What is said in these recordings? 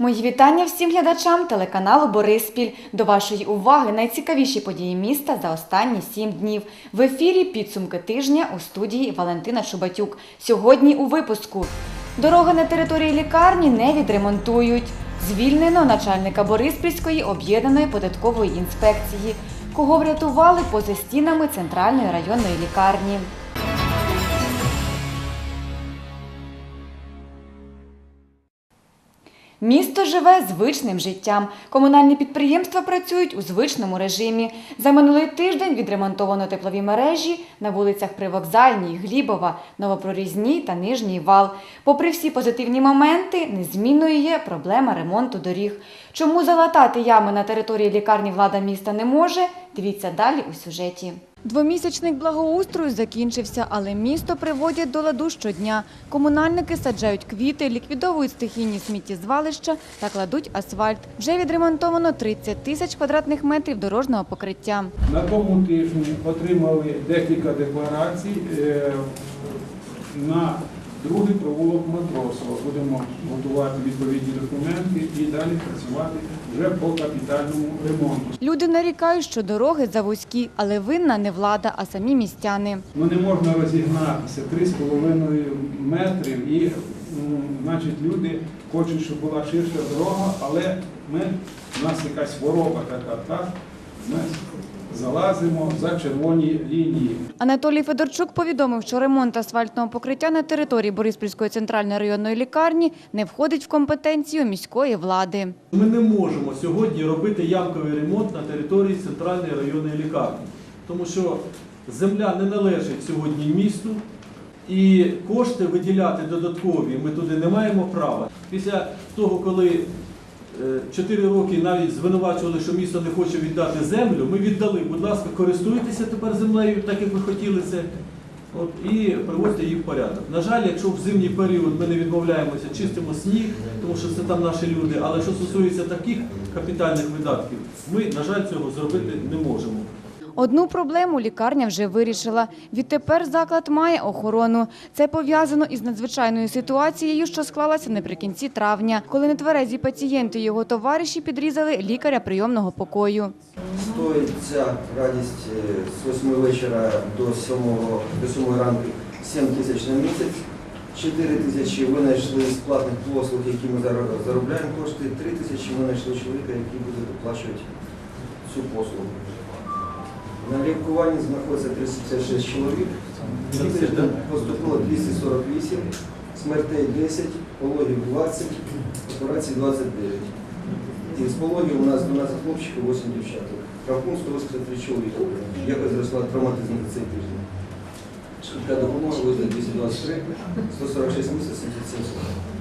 Мої вітання всім глядачам телеканалу Бориспіль. До вашої уваги найцікавіші події міста за останні сім днів. В ефірі підсумки тижня у студії Валентина Чубатюк. Сьогодні у випуску. Дороги на території лікарні не відремонтують. Звільнено начальника Бориспільської об'єднаної податкової інспекції. Кого врятували поза стінами центральної районної лікарні. Місто живе звичним життям. Комунальні підприємства працюють у звичному режимі. За минулий тиждень відремонтовано теплові мережі на вулицях Привокзальній, Глібова, Новопрорізній та Нижній Вал. Попри всі позитивні моменти, незмінною є проблема ремонту доріг. Чому залатати ями на території лікарні влада міста не може? Дивіться далі у сюжеті. Двомісячник благоустрою закінчився, але місто приводять до ладу щодня. Комунальники саджають квіти, ліквідовують стихійні сміттєзвалища та кладуть асфальт. Вже відремонтовано 30 тисяч квадратних метрів дорожнього покриття. На тому тижні отримали декілька декларацій е, на другий провулок Матросова. Будемо готувати відповідні документи і далі працювати вже по капітальному ремонту. Люди нарікають, що дороги завузькі, але винна не влада, а самі містяни. Ну не можна розігнатися 3,5 метрів і значить люди хочуть, щоб була ширша дорога, але ми, у нас якась хвороба така, так? Ми залазимо за червоні лінії. Анатолій Федорчук повідомив, що ремонт асфальтного покриття на території Бориспільської центральної районної лікарні не входить в компетенцію міської влади. Ми не можемо сьогодні робити ямковий ремонт на території центральної районної лікарні, тому що земля не належить сьогодні місту, і кошти виділяти додаткові ми туди не маємо права. Після того, коли 4 роки навіть звинувачували, що місто не хоче віддати землю, ми віддали, будь ласка, користуйтеся тепер землею, так як ви хотіли це. От, і приводьте її в порядок. На жаль, якщо в зимній період ми не відмовляємося, чистимо сніг, тому що це там наші люди, але що стосується таких капітальних видатків, ми, на жаль, цього зробити не можемо. Одну проблему лікарня вже вирішила. Відтепер заклад має охорону. Це пов'язано із надзвичайною ситуацією, що склалася наприкінці травня, коли нетверезі пацієнти і його товариші підрізали лікаря прийомного покою. Стоїть ця радість е, з 8 вечора до 7, до 7 ранку 7 тисяч на місяць. 4 тисячі ви знайшли з платних послуг, які ми зар- заробляємо кошти. 3 тисячі ми знайшли чоловіка, який буде оплачувати цю послугу. На лікуванні знаходиться 356 чоловік. Поступило 248, смертей 10, пологів 20, операцій 29. І з пологів у нас 12 хлопчиків, 8 дівчаток. Рахун 183 чоловіка. Якось зросла травматизм за цей тиждень. Швидка допомога визнає 223, 146 місяців, 77 суток.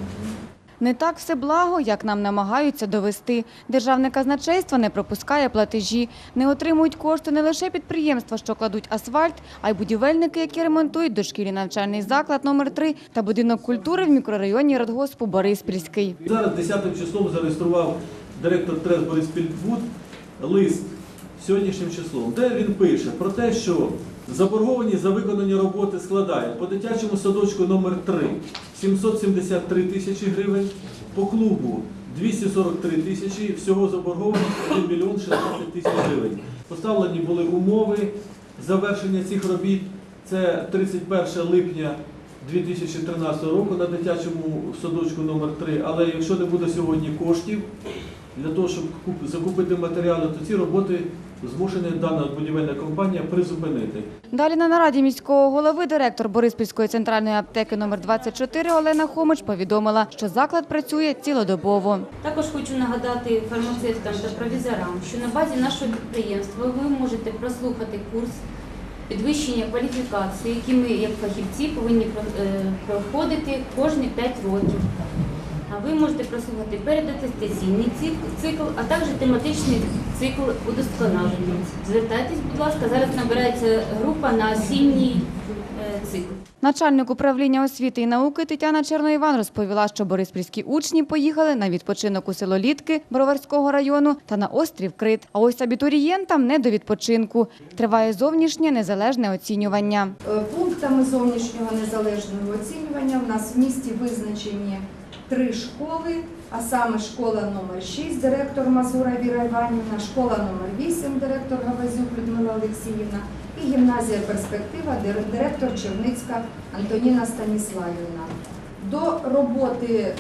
Не так все благо, як нам намагаються довести. Державне казначейство не пропускає платежі. Не отримують кошти не лише підприємства, що кладуть асфальт, а й будівельники, які ремонтують дошкільний навчальний заклад номер 3 та будинок культури в мікрорайоні Радгоспу Бориспільський. Зараз 10 числом зареєстрував директор ТРЕС Борис Пільбуд лист сьогоднішнім числом, де він пише про те, що заборгованість за виконані роботи складає по дитячому садочку номер 3 773 тисячі гривень, по клубу 243 тисячі, всього заборгованість 1 мільйон 16 тисяч гривень. Поставлені були умови завершення цих робіт. Це 31 липня 2013 року на дитячому садочку номер 3 Але якщо не буде сьогодні коштів для того, щоб закупити матеріали, то ці роботи змушена дана будівельна компанія призупинити. Далі на нараді міського голови директор Бориспільської центральної аптеки номер 24 Олена Хомич повідомила, що заклад працює цілодобово. Також хочу нагадати фармацевтам та провізорам, що на базі нашого підприємства ви можете прослухати курс підвищення кваліфікації, який ми, як фахівці, повинні про- е, проходити кожні 5 років. А ви можете прослухати передатестаційний цик- цикл, а також тематичний цикл удосконалення. Звертайтесь, будь ласка, зараз набирається група на осінній е, цикл. Начальник управління освіти і науки Тетяна Черноїван розповіла, що бориспільські учні поїхали на відпочинок у село Літки Броварського району та на острів Крит. А ось абітурієнтам не до відпочинку. Триває зовнішнє незалежне оцінювання. Е, Пунктами зовнішнього незалежного оцінювання в нас в місті визначені три школи, а саме школа номер 6 директор Мазура Віра Іванівна, школа номер 8 директор Гавазюк Людмила Олексіївна і гімназія Перспектива, директор Черницька Антоніна Станіславівна. До роботи е,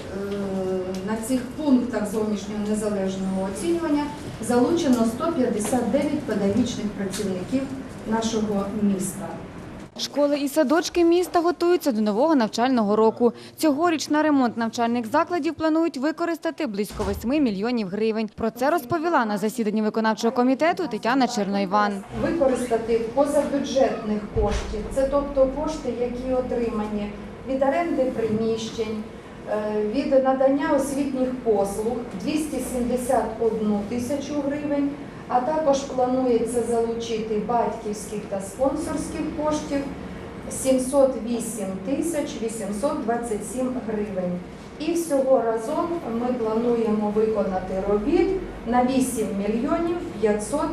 на цих пунктах зовнішнього незалежного оцінювання залучено 159 педагогічних працівників нашого міста. Школи і садочки міста готуються до нового навчального року. Цьогоріч на ремонт навчальних закладів планують використати близько 8 мільйонів гривень. Про це розповіла на засіданні виконавчого комітету Тетяна Черноїван. використати позабюджетних коштів, це тобто кошти, які отримані від оренди приміщень, е, від надання освітніх послуг 271 тисячу гривень, а також планується залучити батьківських та спонсорських коштів 708 тисяч 827 гривень. І всього разом ми плануємо виконати робіт на 8 мільйонів 502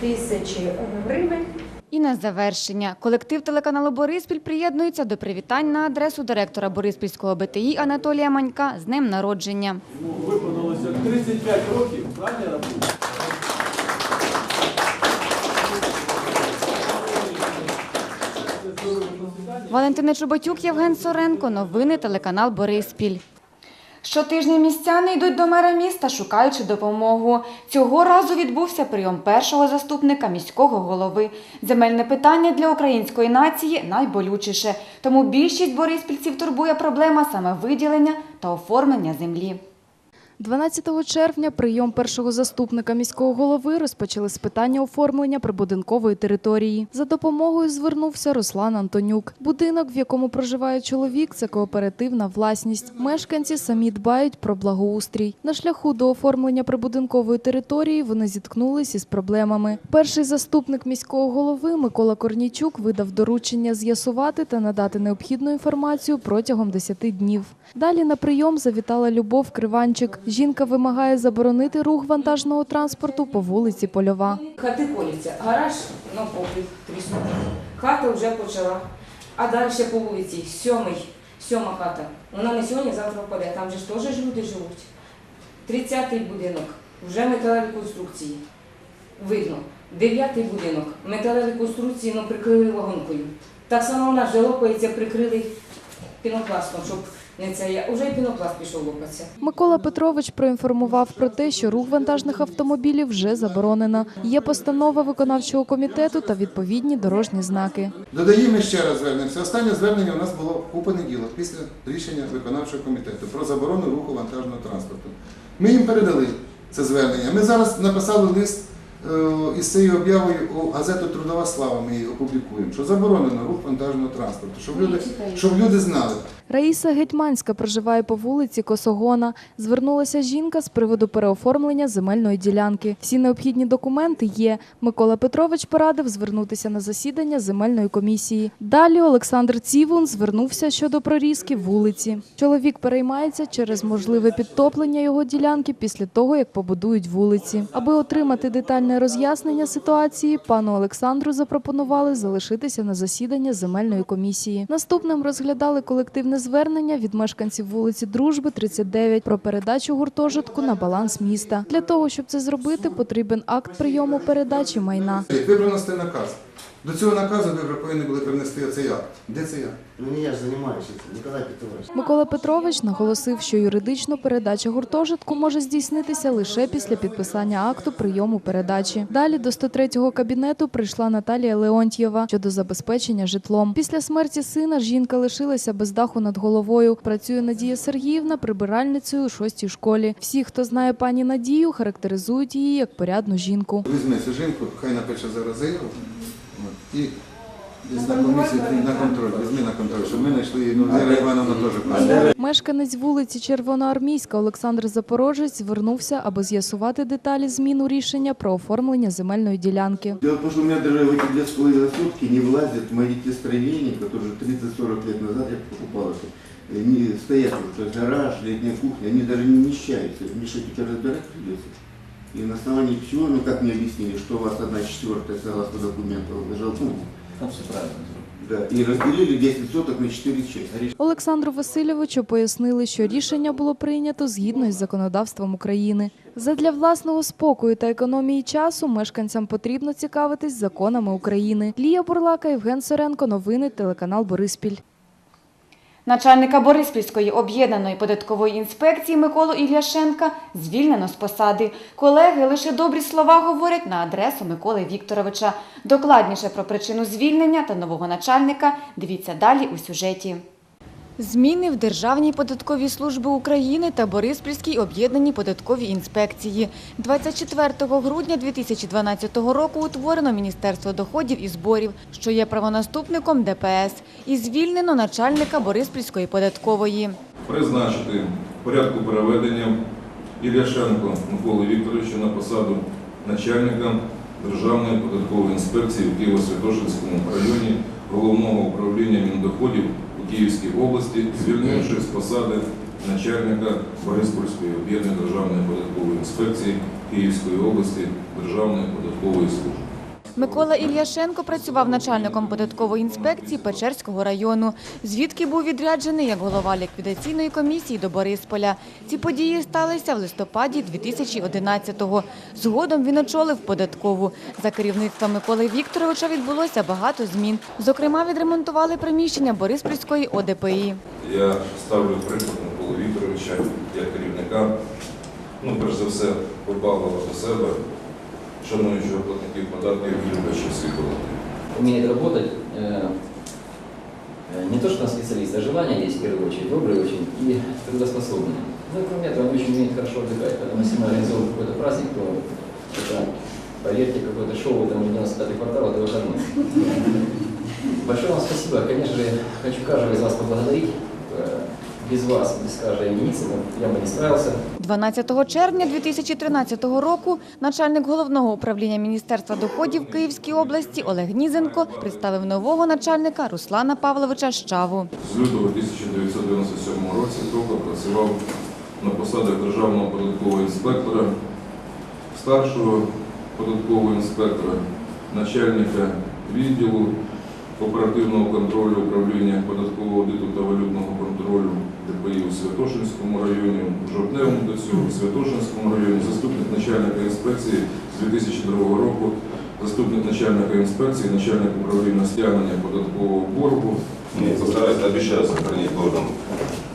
тисячі гривень. І на завершення колектив телеканалу Бориспіль приєднується до привітань на адресу директора Бориспільського БТІ Анатолія Манька з днем народження. Йому виповнилося 35 років, правильно я рахую? Валентина Чоботюк, Євген Соренко. Новини телеканал Бориспіль. Щотижня містяни йдуть до мера міста, шукаючи допомогу. Цього разу відбувся прийом першого заступника міського голови. Земельне питання для української нації найболючіше. Тому більшість бориспільців турбує проблема саме виділення та оформлення землі. 12 червня прийом першого заступника міського голови розпочали з питання оформлення прибудинкової території. За допомогою звернувся Руслан Антонюк. Будинок, в якому проживає чоловік, це кооперативна власність. Мешканці самі дбають про благоустрій. На шляху до оформлення прибудинкової території вони зіткнулись із проблемами. Перший заступник міського голови Микола Корнійчук видав доручення з'ясувати та надати необхідну інформацію протягом 10 днів. Далі на прийом завітала Любов Криванчик. Жінка вимагає заборонити рух вантажного транспорту по вулиці Польова. Хати коляться, гараж на попит тріснутий. Хата вже почала. А далі по вулиці, сьомий, сьома хата. Вона не сьогодні, завтра впаде. Там же ж теж люди живуть. Тридцятий будинок, вже металеві конструкції. Видно. Дев'ятий будинок, металеві конструкції, ну прикрили вагонкою. Так само у нас же лопається, прикрили пінопластом, щоб це. я- Уже і пінопласт пішов лопатися. Микола Петрович проінформував про те, що рух вантажних автомобілів вже заборонено. Є постанова виконавчого комітету та відповідні дорожні знаки. Додаємо ще раз звернемося. Останнє звернення у нас було в понеділок після рішення виконавчого комітету про заборону руху вантажного транспорту. Ми їм передали це звернення. Ми зараз написали лист із цією об'явою у газету Трудова слава. Ми її опублікуємо, що заборонено рух вантажного транспорту, щоб люди, щоб люди знали. Раїса Гетьманська проживає по вулиці Косогона. Звернулася жінка з приводу переоформлення земельної ділянки. Всі необхідні документи є. Микола Петрович порадив звернутися на засідання земельної комісії. Далі Олександр Цівун звернувся щодо прорізки вулиці. Чоловік переймається через можливе підтоплення його ділянки після того, як побудують вулиці. Аби отримати детальне роз'яснення ситуації, пану Олександру запропонували залишитися на засідання земельної комісії. Наступним розглядали колективне звернення від мешканців вулиці Дружби 39 про передачу гуртожитку на баланс міста. Для того, щоб це зробити, потрібен акт прийому передачі майна. Як наказ? До цього наказу ви повинні були принести цей акт. Де цей акт? Ну не я ж занимаюсь этим, Николай Петрович. Микола Петрович наголосив, що юридично передача гуртожитку може здійснитися лише після підписання акту прийому передачі. Далі до 103-го кабінету прийшла Наталія Леонтьєва щодо забезпечення житлом. Після смерті сина жінка лишилася без даху над головою. Працює Надія Сергіївна прибиральницею у шостій школі. Всі, хто знає пані Надію, характеризують її як порядну жінку. Візьми цю жінку, хай напише зараз заяву От, і десь на комісію на контроль, візьми на контроль, щоб ми знайшли її. Ну, Віра Івановна теж працює. Мешканець вулиці Червоноармійська Олександр Запорожець звернувся, аби з'ясувати деталі зміну рішення про оформлення земельної ділянки. Дело в том, что у меня даже в эти две с половиной сутки не влазят мои те строения, которые 30-40 лет назад я покупал. это. Они стоят, вот, то есть гараж, летняя кухня, они даже не вмещаются. Мне что, теперь разбирать придется? И на основании чего, ну как мне объяснили, что у вас одна четвертая согласно документам лежал, ну, Там все правильно Да, и разделили 10 соток на 4 части. Олександру Васильовичу пояснили, що рішення було прийнято згідно із законодавством України. Задля власного спокою та економії часу мешканцям потрібно цікавитись законами України. Лія Бурлака, Євген Соренко, новини, телеканал Бориспіль. Начальника Бориспільської об'єднаної податкової інспекції Миколу Ілляшенка звільнено з посади. Колеги лише добрі слова говорять на адресу Миколи Вікторовича. Докладніше про причину звільнення та нового начальника дивіться далі у сюжеті. Зміни в Державній податковій службі України та Бориспільській об'єднаній податковій інспекції. 24 грудня 2012 року утворено Міністерство доходів і зборів, що є правонаступником ДПС, і звільнено начальника Бориспільської податкової. призначити порядку переведення Ілляшенко Миколи Вікторовича на посаду начальника Державної податкової інспекції в Києво-Святошинському районі Головного управління Міндоходів Київській області, звільнивши з посади начальника Бориспольської об'єднаної Державної податкової інспекції Київської області Державної податкової служби. Микола Ільяшенко працював начальником податкової інспекції Печерського району, звідки був відряджений як голова ліквідаційної комісії до Борисполя. Ці події сталися в листопаді 2011-го. Згодом він очолив податкову. За керівництвом Миколи Вікторовича відбулося багато змін. Зокрема, відремонтували приміщення Бориспільської ОДПІ. Я ставлю приклад Миколи Вікторовича як керівника, ну, перш за все, побалував до себе, шануючого платників податків і любачів світового. умеет работать, э, э, не то что на специалиста, а желание есть в первую очередь, добрый очень и трудоспособный. Ну и кроме этого, он очень умеет хорошо отдыхать, поэтому если мы организовываем какой-то праздник, то это, поверьте, какое-то шоу, там 95-й квартал, это выходной. Большое вам спасибо. Конечно же, хочу каждого из вас поблагодарить. Э, Без вас, без каждой единицы я бы не справился. 12 червня 2013 року начальник головного управління Міністерства доходів Київській області Олег Нізенко представив нового начальника Руслана Павловича Щаву. З лютого 1997 році Токар працював на посадах державного податкового інспектора, старшого податкового інспектора, начальника відділу оперативного контролю управління податкового аудиту та валютного контролю ДПІ у Святошинському районі, в Жовтневому до цього, в Святошинському районі, заступник начальника інспекції з 2002 року, заступник начальника інспекції, начальник управління стягнення податкового боргу, Мы постараюсь, обещаю сохранить в должном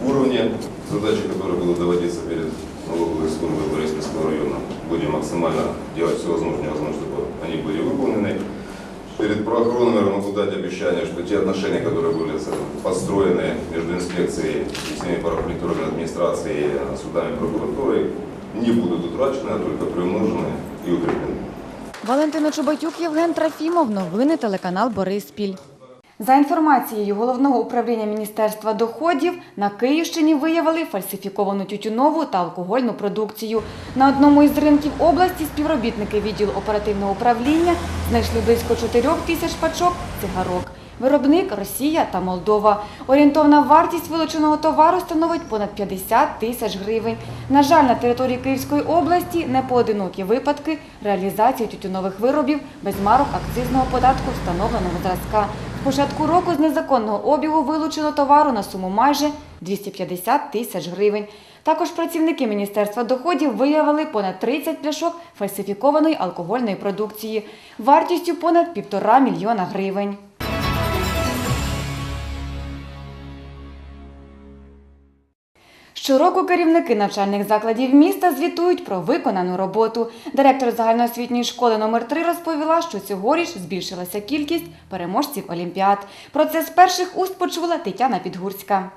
уровне. Задачи, которые будут доводиться перед налоговой службой Бориспильского района, будем максимально делать все возможное, невозможное, чтобы они были выполнены. Перед правоохранными могу дать обещание, что те отношения, которые были построены между инспекцией и всеми правоохранительными администрацией, судами, прокуратурой, не будут утрачены, а только приумножены и укреплены. Валентина Чубатюк, Євген Трофімов. Новини телеканал Бориспіль. За інформацією головного управління Міністерства доходів, на Київщині виявили фальсифіковану тютюнову та алкогольну продукцію. На одному із ринків області співробітники відділу оперативного управління знайшли близько 4 тисяч пачок цигарок. Виробник Росія та Молдова. Орієнтовна вартість вилученого товару становить понад 50 тисяч гривень. На жаль, на території Київської області не поодинокі випадки реалізації тютюнових виробів без марок акцизного податку встановленого зразка. Початку року з незаконного обігу вилучено товару на суму майже 250 тисяч гривень. Також працівники Міністерства доходів виявили понад 30 пляшок фальсифікованої алкогольної продукції вартістю понад півтора мільйона гривень. Щороку керівники навчальних закладів міста звітують про виконану роботу. Директор загальноосвітньої школи номер 3 розповіла, що цьогоріч збільшилася кількість переможців олімпіад. Про це з перших уст почула Тетяна Підгурська.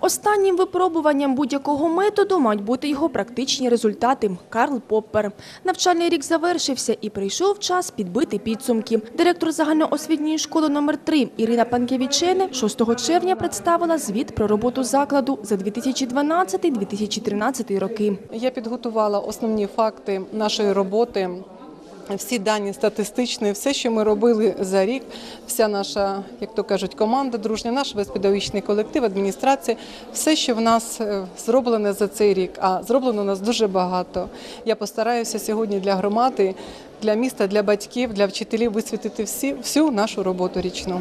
Останнім випробуванням будь-якого методу мають бути його практичні результати. Карл Поппер. Навчальний рік завершився і прийшов час підбити підсумки. Директор загальноосвітньої школи номер 3 Ірина Панкевічене 6 червня представила звіт про роботу закладу за 2012-2013 роки. Я підготувала основні факти нашої роботи. Всі дані статистичні, все, що ми робили за рік, вся наша, як то кажуть, команда дружня, наш весь педагогічний колектив, адміністрація, все, що в нас зроблено зроблене за цей рік, а зроблено у нас дуже багато. Я постараюся сьогодні для громади, для міста, для батьків, для вчителів висвітити всі, всю нашу роботу річну.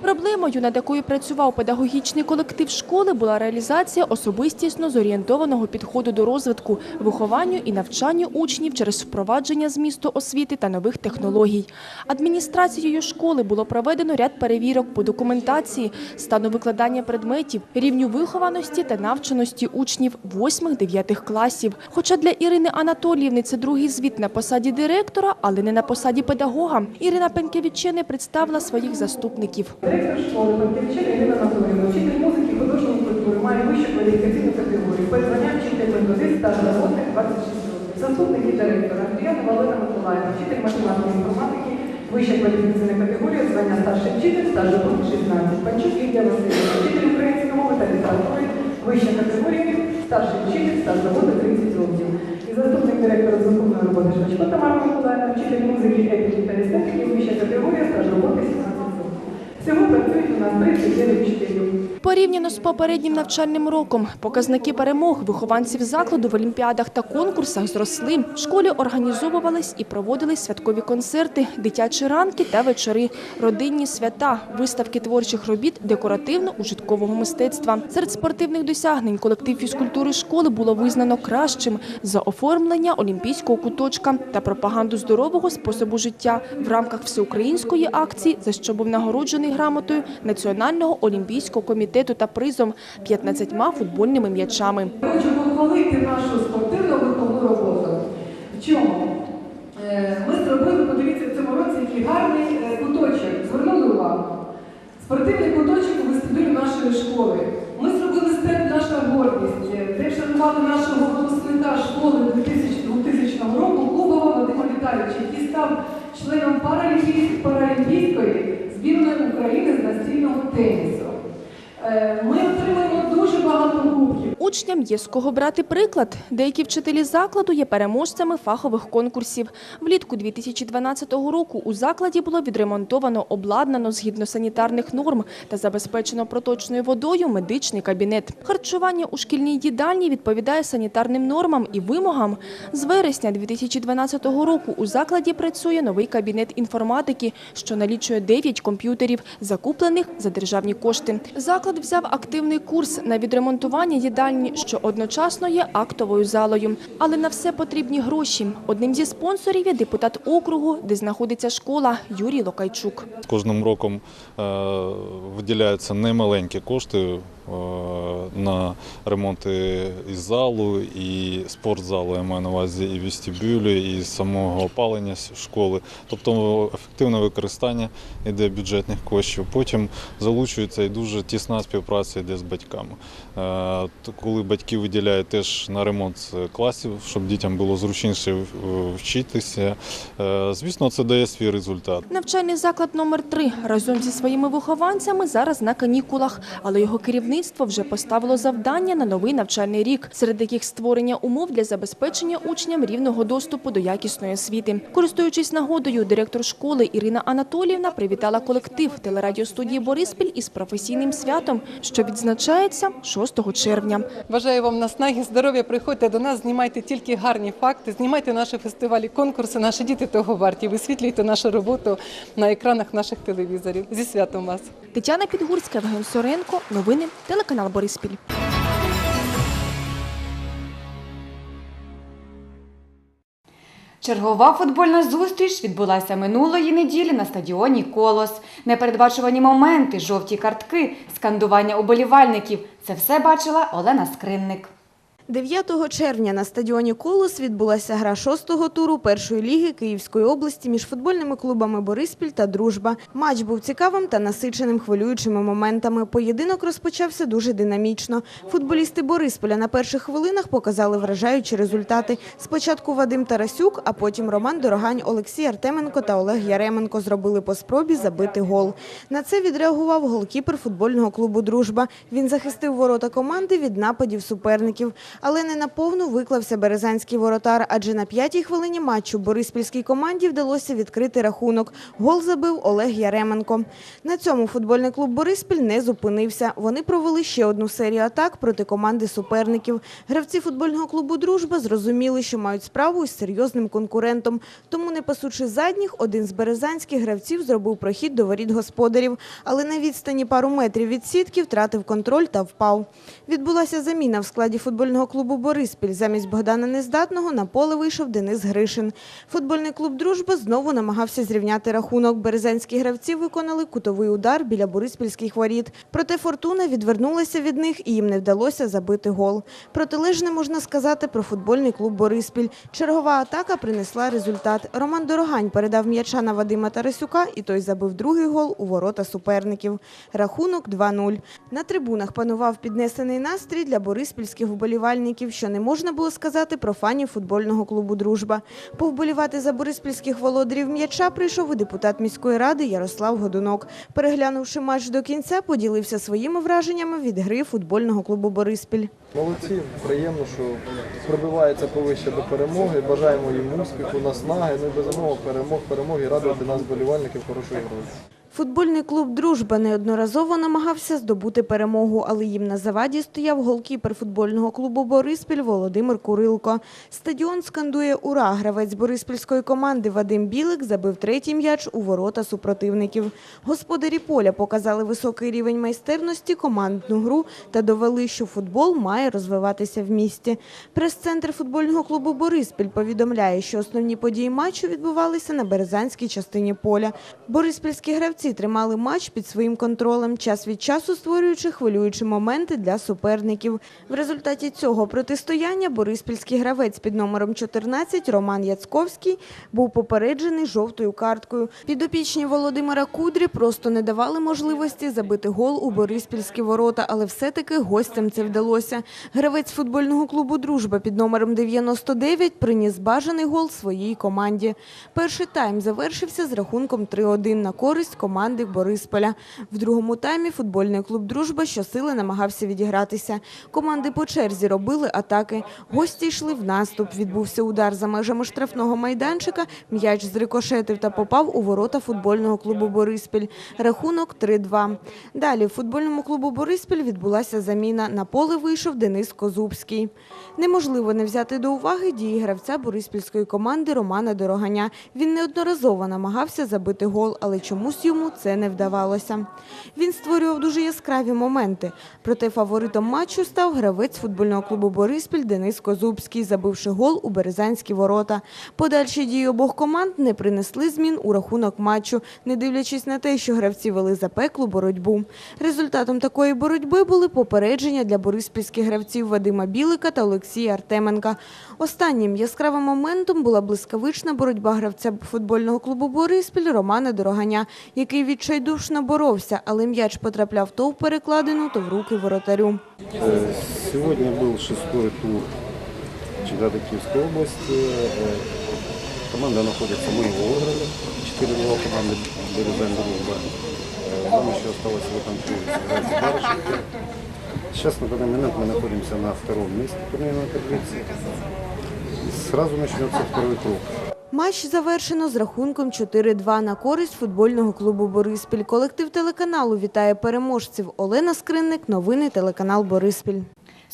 Проблемою, над якою працював педагогічний колектив школи, була реалізація особистісно зорієнтованого підходу до розвитку, вихованню і навчанню учнів через впровадження змісту освіти та нових технологій. Адміністрацією школи було проведено ряд перевірок по документації, стану викладання предметів, рівню вихованості та навченості учнів 8-9 класів. Хоча для Ірини Анатоліївни це другий звіт на посаді директора, але не на посаді педагога. Ірина Пенкевічене представила своїх заступників. Директор школи Панківчина Ірина Анатоліївна, вчитель музики, художньої культури, має вищу кваліфікаційну категорію. Перезвання вчитель методист, стаж роботи 26 років. Заступники директора Андріяна Валерина Миколаївна, вчитель математики і інформатики, вища кваліфікаційна категорія, звання старший вчитель, стаж роботи 16. Панчук Лідія Васильівна, вчитель української мови та літератури, вища категорія, старший вчитель, стаж роботи 30 років. І заступник директора духовної роботи Швачко Тамара Миколаївна, вчитель музики, етики та естетики, вища категорія, стаж роботи 17 років. Всього працюють у нас 39 вчителів. Порівняно з попереднім навчальним роком, показники перемог вихованців закладу в олімпіадах та конкурсах зросли. В школі організовувались і проводились святкові концерти, дитячі ранки та вечори, родинні свята, виставки творчих робіт декоративно-ужиткового мистецтва. Серед спортивних досягнень колектив фізкультури школи було визнано кращим за оформлення олімпійського куточка та пропаганду здорового способу життя в рамках всеукраїнської акції, за що був нагороджений грамотою Національного олімпійського комітету та призом 15 футбольними м'ячами. Хочу похвалити нашу спортивну виховну роботу. В чому? Е, Ми зробили, подивіться, в цьому році який гарний е, куточок. Звернули увагу. Спортивний куточок у вестибюлі нашої школи. Ми зробили стенд наша гордість, е, де вшанували нашого випускника школи 2000, 2000 року Клубова Вадима Віталійовича, який став членом паралімпійської збірної України з настільного тенісу. Е, Ми отримаємо дуже багато кубків. Учням є з кого брати приклад. Деякі вчителі закладу є переможцями фахових конкурсів. Влітку 2012 року у закладі було відремонтовано, обладнано згідно санітарних норм та забезпечено проточною водою медичний кабінет. Харчування у шкільній їдальні відповідає санітарним нормам і вимогам. З вересня 2012 року у закладі працює новий кабінет інформатики, що налічує 9 комп'ютерів, закуплених за державні кошти. Заклад взяв активний курс на відремонтування їдальні, що одночасно є актовою залою. Але на все потрібні гроші. Одним зі спонсорів є депутат округу, де знаходиться школа Юрій Локайчук. Кожним роком е, виділяються немаленькі кошти на ремонти і залу, і спортзалу, я маю на увазі і вестибюлі, і самого опалення школи. Тобто ефективне використання йде бюджетних коштів. Потім залучується і дуже тісна співпраця йде з батьками. Е, Коли батьки виділяють теж на ремонт класів, щоб дітям було зручніше е, вчитися, е, звісно, це дає свій результат. Навчальний заклад номер 3 разом зі своїми вихованцями зараз на канікулах, але його керівництво вже поставило завдання на новий навчальний рік, серед яких створення умов для забезпечення учням рівного доступу до якісної освіти. Користуючись нагодою, директор школи Ірина Анатоліївна привітала колектив телерадіостудії Бориспіль із професійним святом, що відзначається 6 червня. Бажаю вам наснаги, здоров'я. Приходьте до нас, знімайте тільки гарні факти, знімайте наші фестивалі, конкурси. Наші діти того варті. Висвітлюйте нашу роботу на екранах наших телевізорів. Зі святом вас! Тетяна Підгурська, Євген Соренко. Новини телеканал Бориспіль. Чергова футбольна зустріч відбулася минулої неділі на стадіоні Колос. Непередбачувані моменти, жовті картки, скандування уболівальників – це все бачила Олена Скринник. 9 червня на стадіоні Колос відбулася гра шостого туру першої ліги Київської області між футбольними клубами Бориспіль та Дружба. Матч був цікавим та насиченим хвилюючими моментами. Поєдинок розпочався дуже динамічно. Футболісти Борисполя на перших хвилинах показали вражаючі результати. Спочатку Вадим Тарасюк, а потім Роман Дорогань, Олексій Артеменко та Олег Яременко зробили по спробі забити гол. На це відреагував голкіпер футбольного клубу Дружба. Він захистив ворота команди від нападів суперників. Але не на повну виклався березанський воротар, адже на п'ятій хвилині матчу бориспільській команді вдалося відкрити рахунок. Гол забив Олег Яременко. На цьому футбольний клуб Бориспіль не зупинився. Вони провели ще одну серію атак проти команди суперників. Гравці футбольного клубу Дружба зрозуміли, що мають справу із серйозним конкурентом. Тому, не пасучи задніх, один з березанських гравців зробив прохід до воріт господарів, але на відстані пару метрів від сітки втратив контроль та впав. Відбулася заміна в складі футбольного клубу Бориспіль. Замість Богдана Нездатного на поле вийшов Денис Гришин. Футбольний клуб Дружба знову намагався зрівняти рахунок. Березанські гравці виконали кутовий удар біля бориспільських воріт. Проте фортуна відвернулася від них і їм не вдалося забити гол. Протилежне можна сказати про футбольний клуб Бориспіль. Чергова атака принесла результат. Роман Дорогань передав м'яча на Вадима Тарасюка, і той забив другий гол у ворота суперників. Рахунок 2-0. На трибунах панував піднесений настрій для бориспільських вболівальників, що не можна було сказати про фанів футбольного клубу Дружба. Повболівати за бориспільських володарів м'яча прийшов і депутат міської ради Ярослав Годунок. Переглянувши матч до кінця, поділився своїми враженнями від гри футбольного клубу Бориспіль. Молодці, приємно, що пробивається повище до перемоги. Бажаємо їм успіху, наснаги, ну і безумовно перемог, перемоги, радувати нас, болівальників, хорошої гри. Футбольний клуб Дружба неодноразово намагався здобути перемогу, але їм на заваді стояв голкіпер футбольного клубу Бориспіль Володимир Курилко. Стадіон скандує Ура! Гравець бориспільської команди Вадим Білик забив третій м'яч у ворота супротивників. Господарі поля показали високий рівень майстерності, командну гру та довели, що футбол має розвиватися в місті. Прес-центр футбольного клубу Бориспіль повідомляє, що основні події матчу відбувалися на березанській частині поля. Бориспільські гравці тримали матч під своїм контролем, час від часу створюючи хвилюючі моменти для суперників. В результаті цього протистояння бориспільський гравець під номером 14 Роман Яцковський був попереджений жовтою карткою. Підопічні Володимира Кудрі просто не давали можливості забити гол у бориспільські ворота, але все-таки гостям це вдалося. Гравець футбольного клубу Дружба під номером 99 приніс бажаний гол своїй команді. Перший тайм завершився з рахунком 3-1 на користь команди Борисполя. В другому таймі футбольний клуб Дружба щосили намагався відігратися. Команди по черзі робили атаки. Гості йшли в наступ. Відбувся удар за межами штрафного майданчика. М'яч зрикошетив та попав у ворота футбольного клубу Бориспіль. Рахунок 3-2. Далі в футбольному клубу Бориспіль відбулася заміна. На поле вийшов Денис Козубський. Неможливо не взяти до уваги дії гравця бориспільської команди Романа Дороганя. Він неодноразово намагався забити гол, але чомусь йому це не вдавалося. Він створював дуже яскраві моменти. Проте фаворитом матчу став гравець футбольного клубу Бориспіль Денис Козубський, забивши гол у березанські ворота. Подальші дії обох команд не принесли змін у рахунок матчу, не дивлячись на те, що гравці вели запеклу боротьбу. Результатом такої боротьби були попередження для бориспільських гравців Вадима Білика та Олексія Артеменка. Останнім яскравим моментом була блискавична боротьба гравця футбольного клубу Бориспіль Романа Дороганя, який відчайдушно боровся, але м'яч потрапляв то в перекладину, то в руки воротарю. Э, Сегодня был шестой тур чемпионата Киевской области. Э, Команда находится, мы его выиграли. Четыре его команды Березань Дружба. Э, Нам еще осталось в этом туре сыграть Барышевки. Сейчас на данный момент мы находимся на втором месте турнирной таблицы. И сразу начнется второй круг. Матч завершено з рахунком 4-2 на користь футбольного клубу Бориспіль. Колектив телеканалу вітає переможців. Олена Скринник, новини телеканал Бориспіль.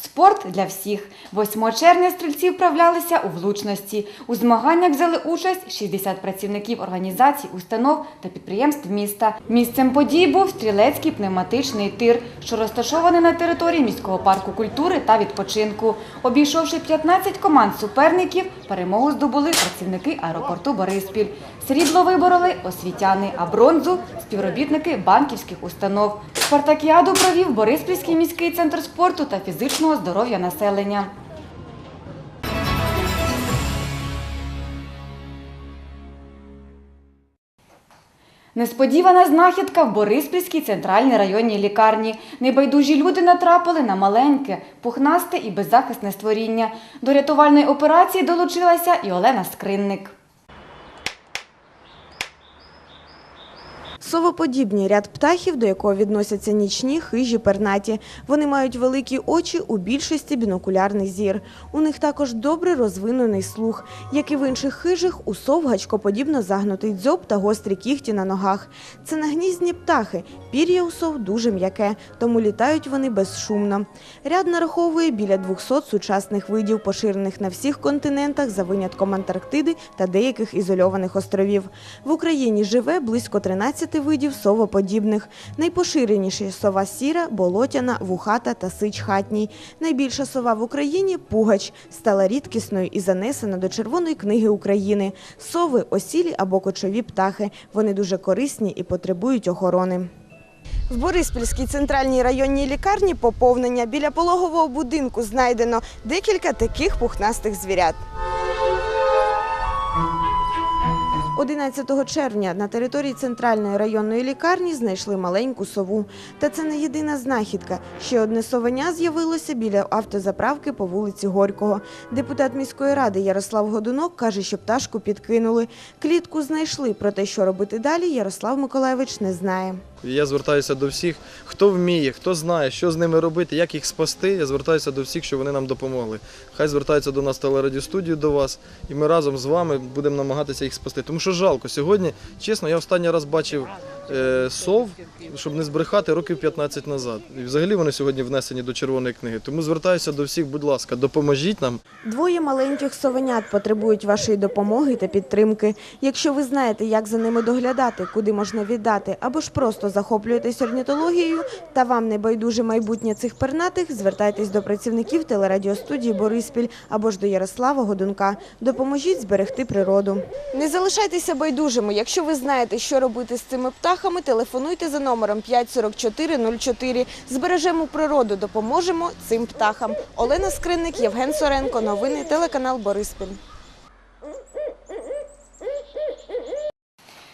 Спорт для всіх. 8 червня стрільці вправлялися у влучності. У змаганнях взяли участь 60 працівників організацій, установ та підприємств міста. Місцем подій був стрілецький пневматичний тир, що розташований на території міського парку культури та відпочинку. Обійшовши 15 команд суперників, перемогу здобули працівники аеропорту Бориспіль. Срібло вибороли освітяни, а бронзу співробітники банківських установ. Спартакіаду провів Бориспільський міський центр спорту та фізичного здоров'я населення. Несподівана знахідка в Бориспільській центральній районній лікарні. Небайдужі люди натрапили на маленьке, пухнасте і беззахисне створіння. До рятувальної операції долучилася і Олена Скринник. Совоподібні ряд птахів, до якого відносяться нічні, хижі, пернаті. Вони мають великі очі, у більшості бінокулярний зір. У них також добре розвинений слух. Як і в інших хижих, у сов гачкоподібно загнутий дзьоб та гострі кігті на ногах. Це нагніздні птахи. Пір'я у сов дуже м'яке, тому літають вони безшумно. Ряд нараховує біля 200 сучасних видів, поширених на всіх континентах за винятком Антарктиди та деяких ізольованих островів. В Україні живе близько 13 видів совоподібних. Найпоширеніші сова сіра, болотяна, вухата та сич хатній. Найбільша сова в Україні пугач, стала рідкісною і занесена до Червоної книги України. Сови осілі або кочові птахи. Вони дуже корисні і потребують охорони. В Бориспільській центральній районній лікарні поповнення біля пологового будинку знайдено декілька таких пухнастих звірят. 11 червня на території центральної районної лікарні знайшли маленьку сову. Та це не єдина знахідка. Ще одне совеня з'явилося біля автозаправки по вулиці Горького. Депутат міської ради Ярослав Годунок каже, що пташку підкинули. Клітку знайшли, проте що робити далі, Ярослав Миколаєвич не знає. Я звертаюся до всіх, хто вміє, хто знає, що з ними робити, як їх спасти. Я звертаюся до всіх, щоб вони нам допомогли. Хай звертаються до нас телерадіостудію, до вас, і ми разом з вами будемо намагатися їх спасти. Тому що жалко. Сьогодні, чесно, я останній раз бачив е, сов, щоб не збрехати, років 15 назад. І взагалі вони сьогодні внесені до червоної книги. Тому звертаюся до всіх, будь ласка, допоможіть нам. Двоє маленьких совенят потребують вашої допомоги та підтримки. Якщо ви знаєте, як за ними доглядати, куди можна віддати, або ж просто захоплюєтесь орнітологією та вам не байдуже майбутнє цих пернатих, звертайтесь до працівників телерадіостудії Бориспіль або ж до Ярослава Годунка. Допоможіть зберегти природу. Не залишайтеся байдужими. Якщо ви знаєте, що робити з цими птахами, телефонуйте за номером 54404. Збережемо природу, допоможемо цим птахам. Олена Скринник, Євген Соренко. Новини телеканал Бориспіль.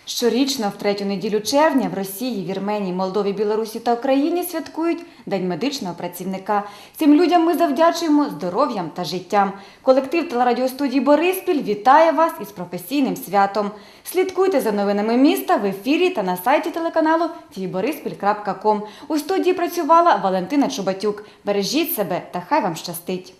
Щорічно, в третю неділю червня, в Росії, Вірменії, Молдові, Білорусі та Україні святкують День медичного працівника. Цим людям ми завдячуємо здоров'ям та життям. Колектив телерадіостудії Бориспіль вітає вас із професійним святом. Слідкуйте за новинами міста в ефірі та на сайті телеканалу tvborispіль.com. У студії працювала Валентина Чубатюк. Бережіть себе та хай вам щастить!